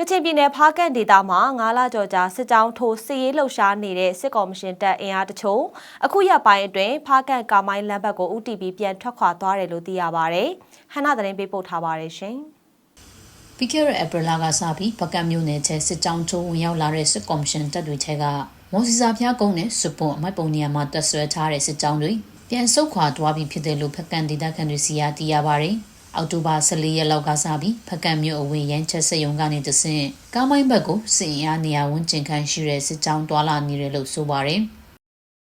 ကချင်ပြည်နယ်ဖားကန့်ဒေသမှာ9လကျော်ကြာစစ်ကြောင်းထိုးစစ်ရေးလှုပ်ရှားနေတဲ့စစ်ကော်မရှင်တပ်အင်အားတချို့အခုရက်ပိုင်းအတွင်းဖားကန့်ကာမိုင်းလမ်းဘက်ကိုဥတီပြီးပြန်ထွက်ခွာသွားတယ်လို့သိရပါဗျ။ဟန်နာသတင်းပေးပို့ထားပါတယ်ရှင်။ပြီးခဲ့တဲ့ဧပြီလကစပြီးပကတ်မြို့နယ်ချဲစစ်ကြောင်းထိုးဝင်ရောက်လာတဲ့စစ်ကော်မရှင်တပ်တွေချဲကမော်စီစာဖျားကုန်းနဲ့စွပွန်အမိုက်ပုံနေရာမှာတက်ဆွဲထားတဲ့စစ်ကြောင်းတွေပြန်ဆုတ်ခွာသွားပြီးဖြစ်တယ်လို့ဖက်ကန်ဒေသခံတွေစီယာသိရပါတယ်။ အောက်တိုဘာ14ရက်လောက်ကစပြီးဖက်ကန်မြို့အဝင်ရန်ချက်စစ်ရုံကနေတဆင့်ကားမိုင်းဘက်ကိုစစ်အင်အားနေရာဝန်ကျင်ခန့်ရှိတဲ့စစ်ကြောင်းတွာလာနေတယ်လို့ဆိုပါတယ်။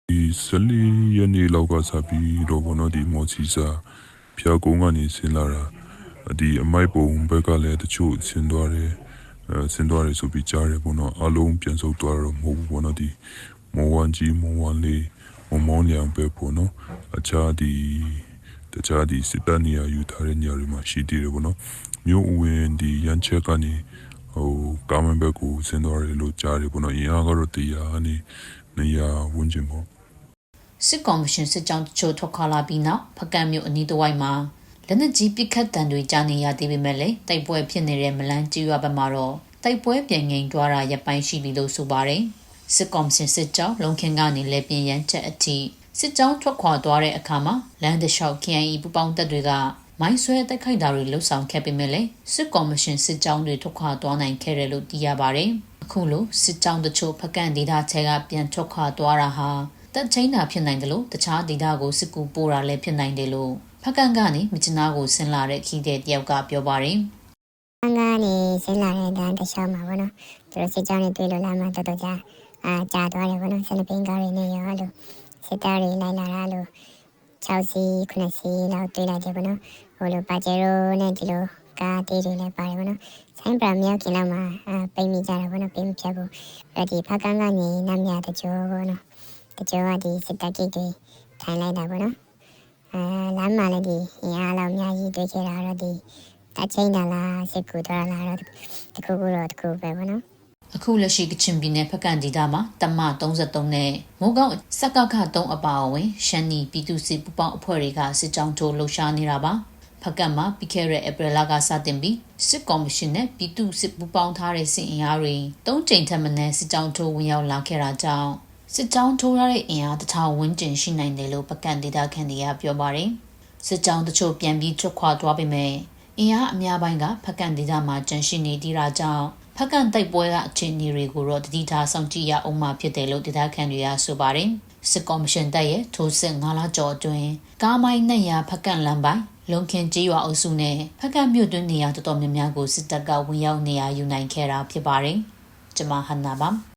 ဒီဆလီယနေလောက်ကစားပြီးတော့ဘောနော်ဒီမော်ချီစာဖျားကုန်းကနေဆင်းလာတာဒီအမိုက်ပုံဘက်ကလည်းတချို့ဆင်းသွားတယ်အဲဆင်းသွားတယ်ဆိုပြီးကြားတယ်ဘောနော်အလုံးပြန်ဆုပ်သွားတော့မဟုတ်ဘူးဘောနော်ဒီမော်ဝန်ကြီးမော်ဝန်လေးမော်မောင်ညံပဲဘောနော်အခြားဒီ တခြားဒီစစ်တပ်နေရာယူထားတဲ့နေရာတွေမှာရှိသေးတယ်ဘောနော်မြို့အဝင်ဒီရန်ချက်ကနေဟိုကာမန်ဘက်ကိုဆင်းသွားတယ်လို့ကြားတယ်ဘောနော်အင်အားကတော့တရားနေနေရာဝန်ကျင်ပေါ့စစ်ကောင်မရှင်စစ်ကြောင်းတချို့ထွက်ခွာလာပြီးနောက်ဖကန့်မြို့အနီးတစ်ဝိုက်မှာလက်နက်ကြီးပစ်ခတ်တံတွေကြားနေရသေးပေမဲ့လည်းတိုက်ပွဲဖြစ်နေတဲ့မလန်းကြီးရွာဘက်မှာတော့တိုက်ပွဲပြန်ငိမ်သွားတာရပ်ပိုင်းရှိပြီလို့ဆိုပါတယ်စစ်ကောင်မရှင်စစ်ကြောင်းလုံခင်ကနေလဲပြင်းရန်ချက်အထိ စစ်ကြောင်းထွက်ခွာသွားတဲ့အခါမှာလမ်းတစ်လျှောက် KNE ပူပေါင်းတပ်တွေကမိုင်းဆွဲတိုက်ခိုက်တာတွေလှုပ်ဆောင်ခဲ့ပေမဲ့လည်းစစ်ကောင်မရှင်စစ်ကြောင်းတွေထွက်ခွာသွားနိုင်ခဲ့တယ်လို့သိရပါတယ်အခုလိုစစ်ကြောင်းတချို့ဖကန့်ဒေသချဲကပြန်ထွက်ခွာသွားတာဟာတက်ချင်းတာဖြစ်နိုင်တယ်လို့တခြားဒေသကိုစစ်ကူပို့တာလည်းဖြစ်နိုင်တယ်လို့ဖကန့်ကနေမြချနာကိုဆင်းလာတဲ့ခီးတဲ့တယောက်ကပြောပါတယ်အန်ကနေဆင်းလာတဲ့တန်းတစ်လျှောက်မှာပေါ့နော်သူတို့စစ်ကြောင်းတွေတွေ့လို့လာမှတော်တော်ကြာအာကြာသွားတယ်ပေါ့နော်ဆယ်နှစ်ပင်ကားတွေနဲ့ရောအဲ့လို စစ်သားတွေလိုက်လာတာလို့6စီး9စီးလောက်တွေ့လိုက်တယ်ပေါ့နော်ဟိုလိုပါဂျေရိုနဲ့ဒီလိုကားတေးတွေလည်းပါတယ်ပေါ့နော်ဆိုင်ပရာမြောက်ခင်လောက်မှာအာပိတ်မိကြတယ်ပေါ့နော်ပိတ်မဖြတ်ဘူးအဲ့ဒီဖကန်းကနေနမ်းမြတကြောပေါ့နော်တကြောကဒီစစ်တပ်ကိတ်တွေထိုင်လိုက်တာပေါ့နော်အဲလမ်းမှာလည်းဒီအင်အားလောက်အများကြီးတွေ့ခဲ့တာတော့ဒီတချင်းတလားစစ်ကူတော်လာတော့တခုခုတော့တခုပဲပေါ့နော် အခုလက်ရှိကချင်ပြည်နယ်ဖက်ကန့်ဒေသမှာတမ33နဲ့မိုးကောင်းစက်ကခ3အပါအဝင်ရှမ်းနီပြည်သူစစ်ပူပေါင်းအဖွဲ့တွေကစစ်ကြောင်းထိုးလှုပ်ရှားနေတာပါဖက်ကန့်မှာပြီးခဲ့တဲ့ဧပြီလကစတင်ပြီးစစ်ကော်မရှင်နဲ့ပြည်သူစစ်ပူပေါင်းထားတဲ့စစ်အင်အားတွေ၃ကြိမ်ထက်မနည်းစစ်ကြောင်းထိုးဝင်ရောက်လာခဲ့တာကြောင့်စစ်ကြောင်းထိုးရတဲ့အင်အားတစ်ထောင်ဝန်းကျင်ရှိနိုင်တယ်လို့ဖက်ကန့်ဒေသခံတွေကပြောပါတယ်စစ်ကြောင်းတချို့ပြန်ပြီးထွက်ခွာသွားပေမဲ့အင်အားအများပိုင်းကဖက်ကန့်ဒေသမှာကျန်ရှိနေသေးတာကြောင့် ဖက်ကန်တိုက်ပွဲကအခြေအနေတွေကိုတော့တတိထားစောင့်ကြည့်ရအောင်မှဖြစ်တယ်လို့ဒေသခံတွေကဆိုပါတယ်စစ်ကော်မရှင်တပ်ရဲ့ထိုးစစ်9လကျော်အတွင်းကားမိုင်းနဲ့ရာဖက်ကန်လမ်းပိုင်းလုံခင်ကြီးရွာအုပ်စုနဲ့ဖက်ကန်မြို့တွင်းနေရာတော်တော်များများကိုစစ်တပ်ကဝင်ရောက်နေရာယူနိုင်ခဲ့တာဖြစ်ပါတယ်ကျွန်မဟန်နာပါ